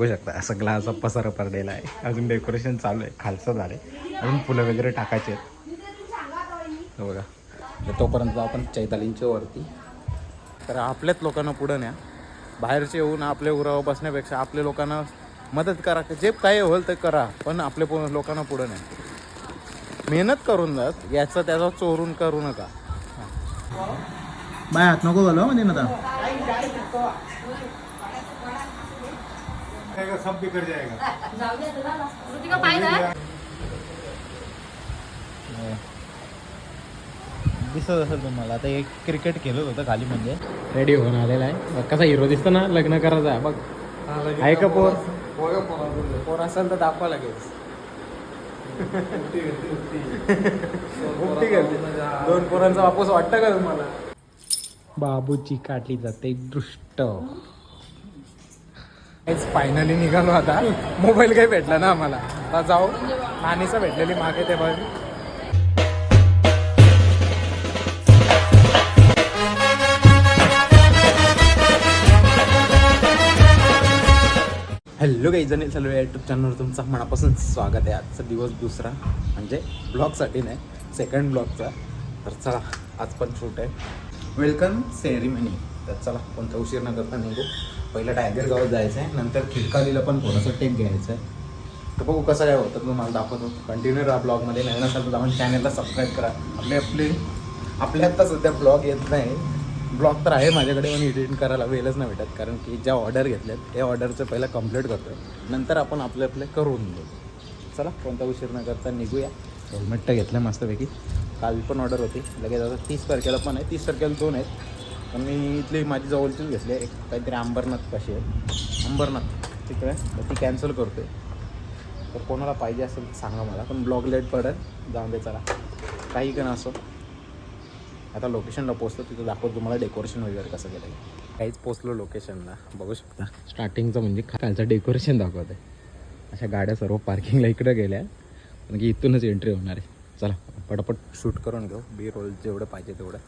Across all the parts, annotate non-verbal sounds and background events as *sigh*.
बघू शकता असं ग्लासचा पसारा पडलेला आहे. अजून डेकोरेशन चालू आहे खालचं आहे. अजून फुलं वगैरे टाकायचे आहेत. बघा. तर तोपर्यंत आपण चैतालींच्या वरती. तर आपल्याच लोकांना पुढं न्या. बाहेरचे येऊन आपल्या उरावर बसण्यापेक्षा आपल्या लोकांना मदत करा. जे काही होईल ते करा पण आपल्या पु- लोकांना पुढं न्या. मेहनत करून जात याचा त्याचा चोरून करू नका. बाय हात नको घालू म्हणजे ना सब बिगड़ जाएगा। ऋतिका दिसत असेल तुम्हाला. आता एक क्रिकेट खेळत होतं खाली म्हणजे. रेडी होऊन आलेला आहे. कसा हिरो दिसतो ना लग्न करायचं आहे. बघ. आहे का पोर? पोर असेल तर दाखवा लागेल दोन पोरांचा वापस वाटतं का तुम्हाला? बाबूची काटली जाते दृष्ट. फायनली निघालो आता. मोबाईल काही भेटला ना आम्हाला. आता जाऊ. नानीचा भेटलेली मागे ते बघ. हॅलो काही जणी चालू आहे यूट्यूब चॅनलवर तुमचं मनापासून स्वागत आहे. आजचा दिवस दुसरा म्हणजे ब्लॉगसाठी नाही सेकंड ब्लॉगचा तर चला आज पण शूट आहे. वेलकम सेरिमनी तर चला कोणता उशीर न करता निघू. पहिलं टायगर गावात जायचं आहे नंतर खिडकालीला पण थोडंसं टेक घ्यायचं आहे तर बघू कसं काय होतं तुम्ही मला दाखवतो. कंटिन्यू राहा ब्लॉगमध्ये नवीन असाल तर आपण चॅनलला सबस्क्राईब करा. आपले आपले आपल्या आत्ता सध्या ब्लॉग येत नाही. ब्लॉग तर आहे माझ्याकडे पण एडिट करायला वेळच नाही भेटत. कारण की ज्या ऑर्डर घेतल्यात त्या ऑर्डरचं पहिलं कंप्लीट करतो नंतर आपण आपले आपले करून घेऊ. चला कोणता उशीर न करता निघूया. हेल्मेट तर घेतलं मस्तपैकी. काल पण ऑर्डर होती. लगेच आता तीस तारखेला पण आहे. तीस तारखेला दोन आहेत. पण मी इथली माझी जवळचीच घेतले. एक काहीतरी अंबरनाथ कशी आहे. अंबरनाथ तिकडे. तर ती कॅन्सल करतोय. तर कोणाला पाहिजे असेल सांगा मला. पण ब्लॉग लेट पडेल. जाऊन दे चला. काही का असो. आता लोकेशनला पोचतो. तिथं दाखवतो तुम्हाला डेकोरेशन वगैरे कसं केलं आहे काहीच पोचलो लोकेशनला बघू शकता. स्टार्टिंगचं म्हणजे खालचं डेकोरेशन दाखवत आहे अशा गाड्या सर्व पार्किंगला इकडं गेल्या. कारण की इथूनच एंट्री होणार आहे. चला पटापट शूट करून घेऊ. बी रोल जेवढं पाहिजे तेवढं.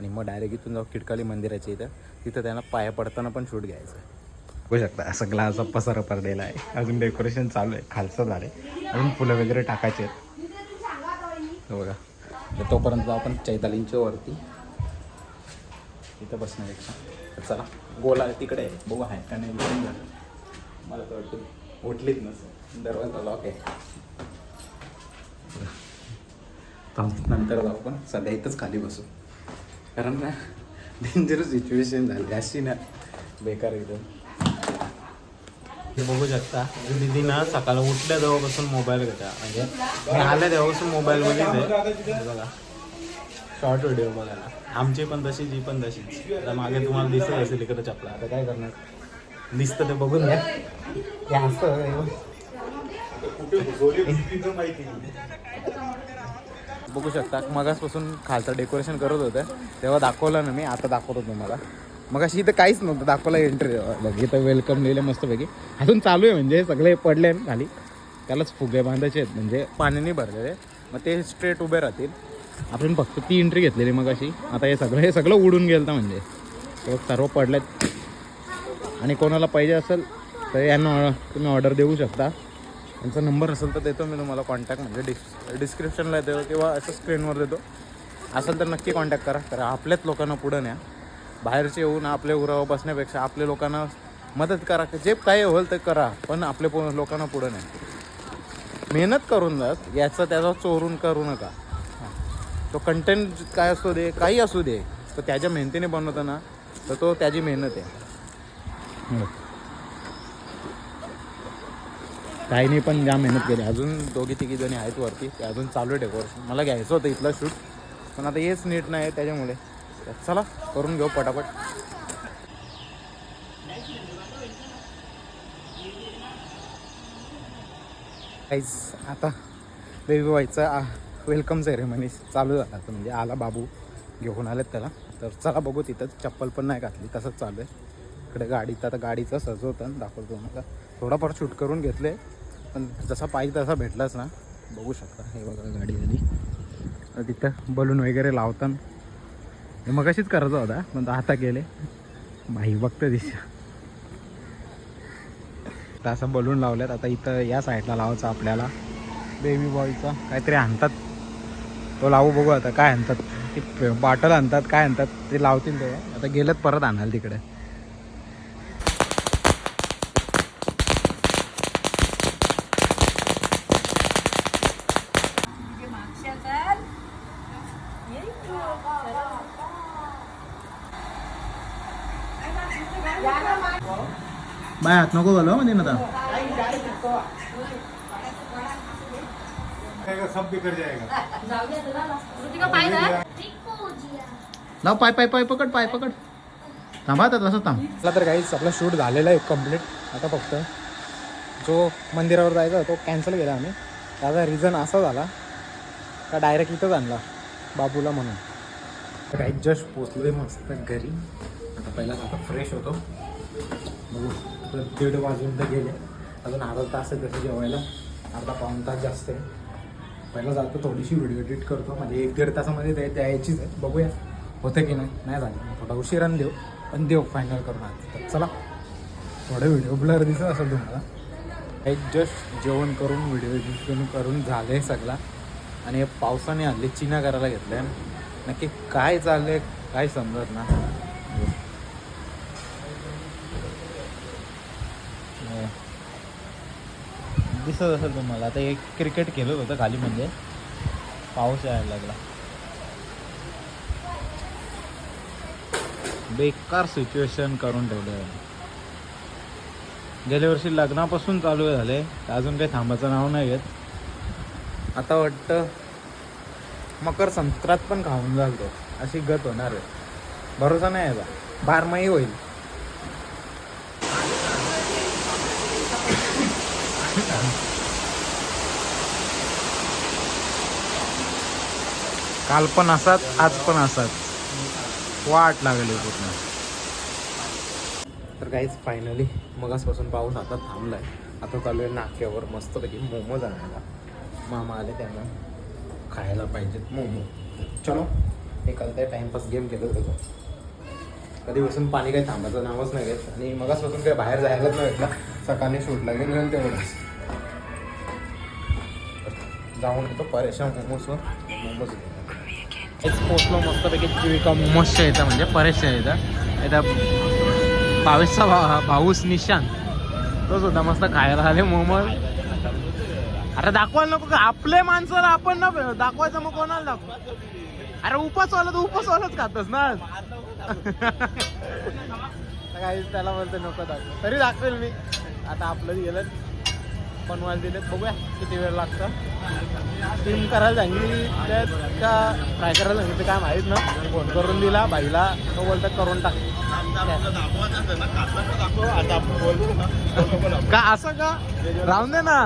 आणि मग डायरेक्ट इथून जाऊ किडकाली मंदिराच्या इथं तिथं त्यांना पाया पडताना पण शूट घ्यायचं. आहे बघू शकता असं ग्लासचा पसारा पडलेला आहे. अजून डेकोरेशन चालू आहे खालचं झालं आहे. अजून फुलं वगैरे टाकायचे आहेत. बघा. तर तोपर्यंत आपण चैतालींच्या वरती. इथं बसण्यापेक्षा चला गोला तिकडे आहे. बघू आहे का नाही मला तर वाटतं उठलीच नसेल. दरवाजा लॉक आहे. तर नंतर जाऊ पण सध्या इथंच खाली बसू. कारण ना डेंजरस सिच्युएशन झाली. अशी ना बेकार एकदम. हे बघू शकता दिदी ना सकाळी उठल्या तेव्हापासून मोबाईल घेता म्हणजे मी आल्या तेव्हापासून मोबाईल बघितले हे बघा शॉर्ट व्हिडिओ बघायला. आमची पण तशीच ही पण तशीच आता मागे तुम्हाला दिसत असेल इकडे चपला. आता काय करणार? दिसतं ते बघून घ्या. हे असं बघू शकता. मगासपासून खालचं डेकोरेशन करत होतं. तेव्हा दाखवलं ना मी आता दाखवतो तुम्हाला. मग अशी इथं काहीच नव्हतं दाखवलं एंट्री बघ इथं वेलकम लिहिलं मस्तपैकी. अजून चालू आहे म्हणजे सगळे पडले खाली. त्यालाच फुगे बांधायचे आहेत म्हणजे पाण्याने भरलेले. मग ते स्ट्रेट उभे राहतील. आपण फक्त ती एंट्री घेतलेली मग अशी आता हे सगळं हे सगळं उडून गेलं तर म्हणजे तो सर्व पडलेत. आणि कोणाला पाहिजे असेल तर यांना तुम्ही ऑर्डर देऊ शकता. त्यांचा नंबर असेल तर देतो मी तुम्हाला कॉन्टॅक्ट म्हणजे डिस् डिस्क्रिप्शनला देतो किंवा असं स्क्रीनवर देतो. असेल तर नक्की कॉन्टॅक्ट करा तर आपल्याच लोकांना पुढं न्या. बाहेरचे येऊन आपल्या उरावर बसण्यापेक्षा आपल्या लोकांना मदत करा जे काही होईल ते करा पण आपल्या पु- लोकांना पुढं न्या. मेहनत करून जात याचा त्याचा चोरून करू नका. तो कंटेंट काय असू दे काही असू दे तर त्याच्या मेहनतीने बनवतो ना तर तो त्याची मेहनत आहे. हो. काही नाही पण जाम मेहनत केली. अजून दोघी तिघी जणी आहेत वरती. ते अजून चालू आहे डेकोरेशन. मला घ्यायचं होतं इथलं शूट. पण आता हेच नीट नाही त्याच्यामुळे. चला करून घेऊ पटापट. काहीच आता बेबी व्हायचं वेलकम सेरेमनी चालू झाला आता. म्हणजे आला बाबू. घेऊन आलेत त्याला. तर चला बघू तिथं चप्पल पण नाही घातली. तसंच चालू आहे. इकडे गाडीचं आता गाडीचं सजवतं दाखवतो मला थोडाफार शूट करून घेतले पण जसा पाहिजे तसा भेटलाच ना. बघू शकता. हे बघा गाडी आली. तर तिथं बलून वगैरे लावताना. हे मग अशीच करायचं होता पण आता गेले. बाई बघतं दिशा. तर असं बलून लावल्यात. आता इथं या साईडला लावायचं आपल्याला. बेबी बॉयचा काहीतरी आणतात. तो लावू बघू आता. काय आणतात? ते बाटल आणतात. काय आणतात? ते लावतील ते आता गेलेत परत आणाल तिकडे. माय हात नको घालू मध्ये म्हणजे ना सब बिगड़ जाएगा ना लाव पाय पाय पाय पकड पाय पकड. थांबा आता तसं थांब. तर काहीच आपला शूट झालेला आहे कंप्लीट आता फक्त जो मंदिरावर जायचा तो कॅन्सल केला आम्ही. त्याचा रिझन असा झाला का डायरेक्ट इथंच आणला बाबूला म्हणून. तर काही जस्ट पोचलोय मस्त घरी. आता पहिला आता फ्रेश होतो. बघू. दीड वाजून तर गेले. अजून अर्धा तास आहे तसं जेवायला. अर्धा पाऊण तास जास्त आहे. पहिला जातो थोडीशी व्हिडिओ एडिट करतो. म्हणजे एक दीड तासामध्ये ते द्यायचीच आहे. बघूया होतं की नाही. नाही झालं. थोडा उशिराने देऊ. पण देऊ फायनल करून आज. तर चला. थोडं व्हिडिओ ब्लर दिसत असेल तुम्हाला. एक जस्ट जेवण करून व्हिडिओ एडिट करून झालं आहे सगळा. आणि पावसाने हल्ली चिना करायला घेतलं नक्की काय चाललंय काय समजत ना दिसत असेल तुम्हाला. आता एक क्रिकेट खेळत होतं खाली म्हणजे. पाऊस यायला लागला. बेकार सिच्युएशन करून ठेवलं गेल्या वर्षी लग्नापासून चालू झाले. अजून काही थांबायचं नाव नाही घेत. आता वाटतं मकर संक्रांत पण खाऊन जातो अशी गत होणार आहे. भरोसा नाही याचा. बारमाही होईल. काल पण असतात आज पण असतात. वाट लागली पूर्ण. तर काहीच फायनली मगासपासून पाऊस आता थांबलाय. आता चालू आहे नाक्यावर मस्तपैकी मोमोज आणायला मामा आले त्यांना खायला पाहिजेत मोमो. चलो हे कल ते टाइमपास गेम केलं होतं. कधीपासून पाणी काही थांबायचं नावच नाही घेत. आणि मगासपासून काही बाहेर जायलाच नाही भेटला. सकाळी शूट लागेल तेवढंच. जाऊन येतो. परेशान मोमोजवर मोमोज हेच पोचलो मस्तपैकी जीविका मोमोजच्या येतं म्हणजे परेशच्या येतं येतं बावीसचा भा भाऊस निशांत तो सुद्धा मस्त खायला आले मोमोज. अरे दाखवायला नको का आपले माणसाला आपण ना दाखवायचं मग कोणाला दाखव? अरे उपास तर उपास वालाच खातस ना *laughs* काही त्याला बोलतो नको दाखव. तरी दाखवेल मी. आता आपलं गेलं. बनवायला दिलेत. बघूया किती वेळ लागतं. स्टीम करायला सांगितली त्यात का फ्राय करायला सांगितलं काय माहीत ना. फोन करून दिला. बाईला तो बोलतात करून टाक. का असं का? राहून दे ना.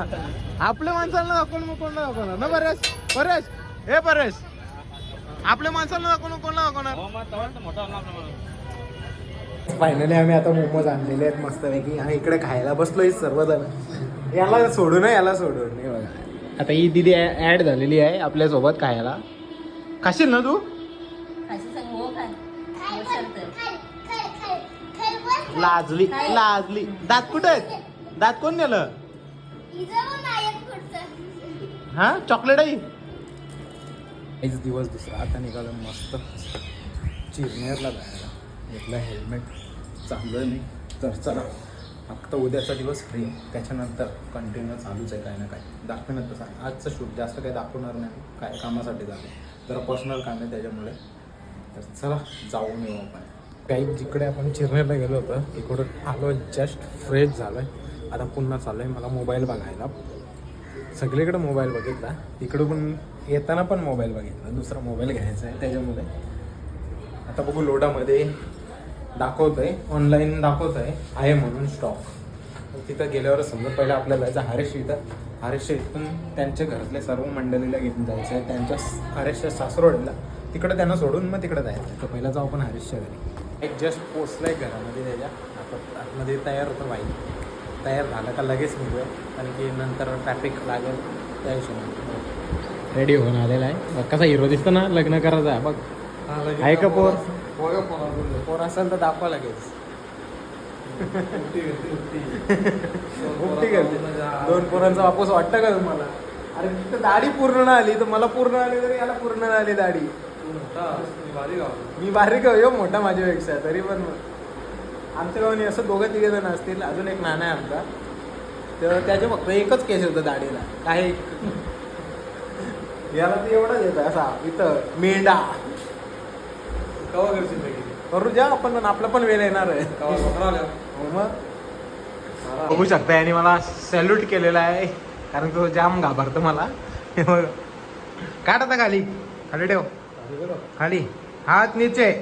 आपल्या माणसाला दाखवून मग कोणाला दाखवणार ना परेश परेश. हे परेश. आपल्या माणसाला दाखवून कोणाला दाखवणार फायनली आम्ही आता मोमोज आणलेले आहेत मस्तपैकी. आणि इकडे खायला बसलोय सर्वजण. याला सोडून याला सोडून हे बघा. आता ही दिदी ऍड झालेली आहे आपल्यासोबत खायला. खाशील ना तू? लाजली लाजली. दात कुठे आहेत? दात कोण नेलं? हा? चॉकलेट आहे? एक दिवस दुसरा आता निघालो मस्त. चिरनेरला जायला. घेतलं हेल्मेट चांगलं नाही? तर चला. फक्त उद्याचा दिवस फ्री त्याच्यानंतर कंटिन्यू चालूच आहे काय ना काय दाखवणार तसं. आजचं शूट जास्त काही दाखवणार नाही. काय कामासाठी झालं जरा पर्सनल काम आहे त्याच्यामुळे. तर चला जाऊन येऊ आपण. काही जिकडे आपण चिरण्याला गेलो होतं इकडून आलो जस्ट फ्रेश झालो आहे आता पुन्हा चालू आहे मला मोबाईल बघायला. सगळीकडे मोबाईल बघितला. तिकडं पण येताना पण मोबाईल बघितला. दुसरा मोबाईल घ्यायचा आहे त्याच्यामुळे. आता बघू लोडामध्ये दाखवत आहे ऑनलाईन दाखवत आहे आहे म्हणून स्टॉक तिथं गेल्यावर समजा पहिलं आपल्याला जायचं हरेश इथं हरेश इथून त्यांच्या घरातल्या सर्व मंडळीला घेऊन जायचं आहे. त्यांच्या हरेशच्या सासरोडला तिकडं त्यांना सोडून मग तिकडं जायचं तर पहिला जाऊ आपण हरेशच्या घरी. एक जस्ट पोचलाय घरामध्ये त्याच्या आता आतमध्ये तयार होतं बाईक तयार झालं का लगेच निघूया. कारण की नंतर ट्रॅफिक लागेल त्या हिशोबाने. रेडी होऊन आलेला आहे. कसा हिरो दिसतो ना लग्न करायचं आहे. बघ. आहे का पोर? पोर असेल तर दाखवा लगेच. उपटी करते दोन पोरांचा वापस वाटतं का तुम्हाला? अरे तिथं दाढी पूर्ण नाही आली तर मला पूर्ण आली तरी याला पूर्ण नाही आली दाढी. मी बारीक आहे हो मोठा माझ्यापेक्षा तरी पण आमच्या गावाने असं दोघं तिघे जण असतील अजून एक नाना आहे आमचा. तर त्याचे फक्त एकच केस होतं दाढीला. काही याला तर एवढंच येतं असा इथं मेंढा. करू द्या आपण आपला पण वेळ येणार आहे. हो मग. बघू शकता यांनी मला सॅल्यूट केलेला आहे. कारण तो जाम घाबरतो मला. हे बघ. काढ आता खाली. खाली ठेव. खाली. हात नीचे.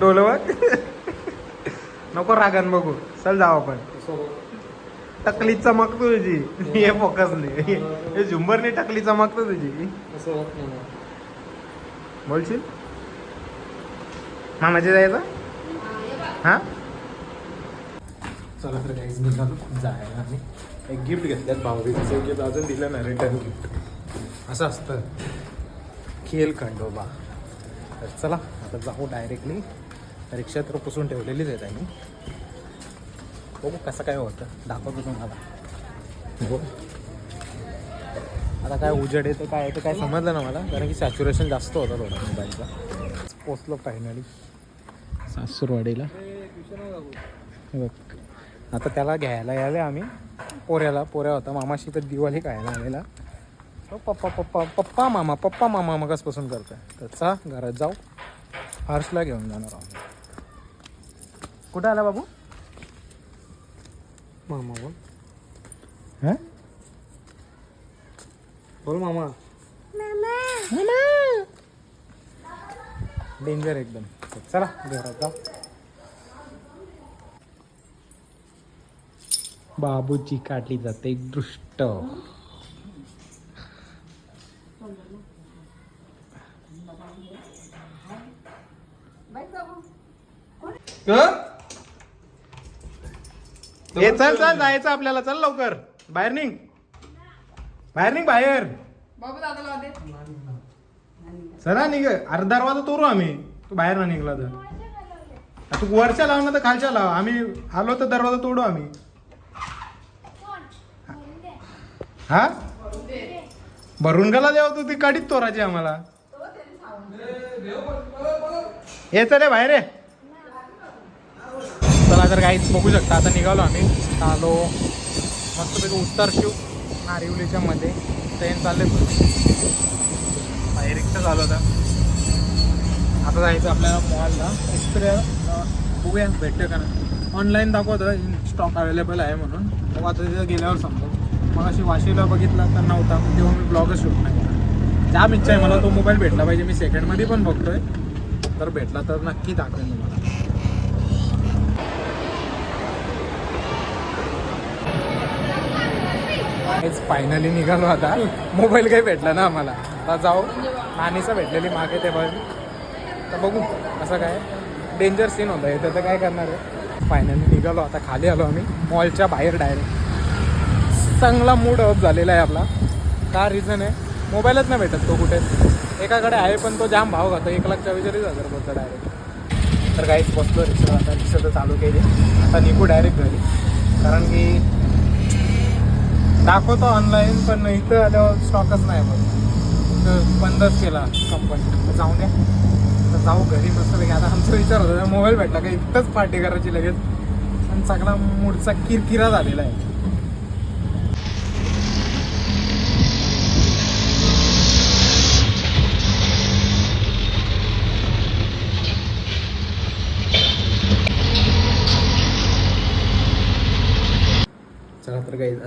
डोलवत. नको रागन बघू. चल जाऊ आपण. टकली चमकतो तुझी. हे फोकस नाही हे झुंबरनी टकली चमकतो तुझी. बोलशील? मामाचे जायचं? हा? चला तर काहीच निघालो जायला आणि एक गिफ्ट घेतल्यात भाऊबीचं गिफ्ट अजून दिलं ना रिटर्न गिफ्ट असं असतं. खेळ खंडोबा. तर चला आता जाऊ डायरेक्टली रिक्षा तर पुसून ठेवलेलीच आहे त्यांनी बघू कसं काय होतं. दाखवतो तुम्हाला. आता काय उजेड येतं काय येतं काय समजलं ना मला? कारण की सॅच्युरेशन जास्त होतं थोडं मोबाईलचा पोचलो फायनली सासूरवाडीला. बघ. आता त्याला घ्यायला यायला आम्ही. पोऱ्याला पोऱ्या होता. मामाशी तर दिवाळी खायला आलेला. पप्पा पप्पा पप्पा मामा पप्पा मामा मगचपासून करतोय. तर चा घरात जाऊ. हर्षला घेऊन जाणार आहोत. कुठं आला बाबू? मामा बोल हां बोल मामा डेंजर एकदम चला घरात जाऊ बाबूची काटली जाते दृष्ट. ए चल चल जायचं आपल्याला. चल लवकर. बाहेर निघ. बाहेर निघ बाहेर. चला निघ. अरे दरवाजा तोडू आम्ही. तू बाहेर ना निघला तर. तू वरच्या लाव ना तर खालच्या लाव. आम्ही आलो तर दरवाजा तोडू आम्ही. हा? भरून गेला देवा तू ती काढीत तोराची आम्हाला. ये चले बाहेर ये. चला तर काहीच बघू शकता आता निघालो आम्ही. आता आलो मस्तपैकी उत्तर शिव. नारिवलीच्या मध्ये. ट्रेन चालले बाहेर रिक्षा चालू होता. आता जायचं आपल्याला मॉलला इस्त्र्या बघूया भेटतं का नाही. ऑनलाईन दाखवतं स्टॉक अवेलेबल आहे म्हणून. मग आता तिथं गेल्यावर समजा मग अशी वाशीला बघितला तर नव्हता. तेव्हा मी ब्लॉगच शूट नाही जाम इच्छा आहे मला तो मोबाईल भेटला पाहिजे. मी सेकंडमध्ये पण बघतोय. तर भेटला तर नक्की दाखवेन तुम्हाला. फायनली निघालो आता. मोबाईल काही भेटला ना आम्हाला. आता जाऊ. नानीचं भेटलेली मागे ते बघ तर बघू असं काय. डेंजर सीन होता. इथं तर काय करणार आहे? फायनली निघालो. आता खाली आलो आम्ही. मॉलच्या बाहेर डायरेक्ट चांगला मूड ऑफ झालेला आहे आपला. का रिझन आहे? मोबाईलच नाही भेटत तो कुठे. एकाकडे आहे पण तो जाम भाव घातो एक लाख चव्वेचाळीस हजार बोलतो डायरेक्ट तर काहीच बसलो. रिक्षा आता रिक्षा तर चालू केली. आता निघू डायरेक्ट घरी. कारण की दाखवतो ऑनलाईन पण इथं आल्यावर स्टॉकच नाही बघ इथं बंदच केला कंपनी जाऊ द्या तर जाऊ घरी मस्त आता आमचा विचार होता मोबाईल भेटला का? इथंच पार्टी करायची लगेच. आणि सगळा मूडचा किरकिरा झालेला आहे.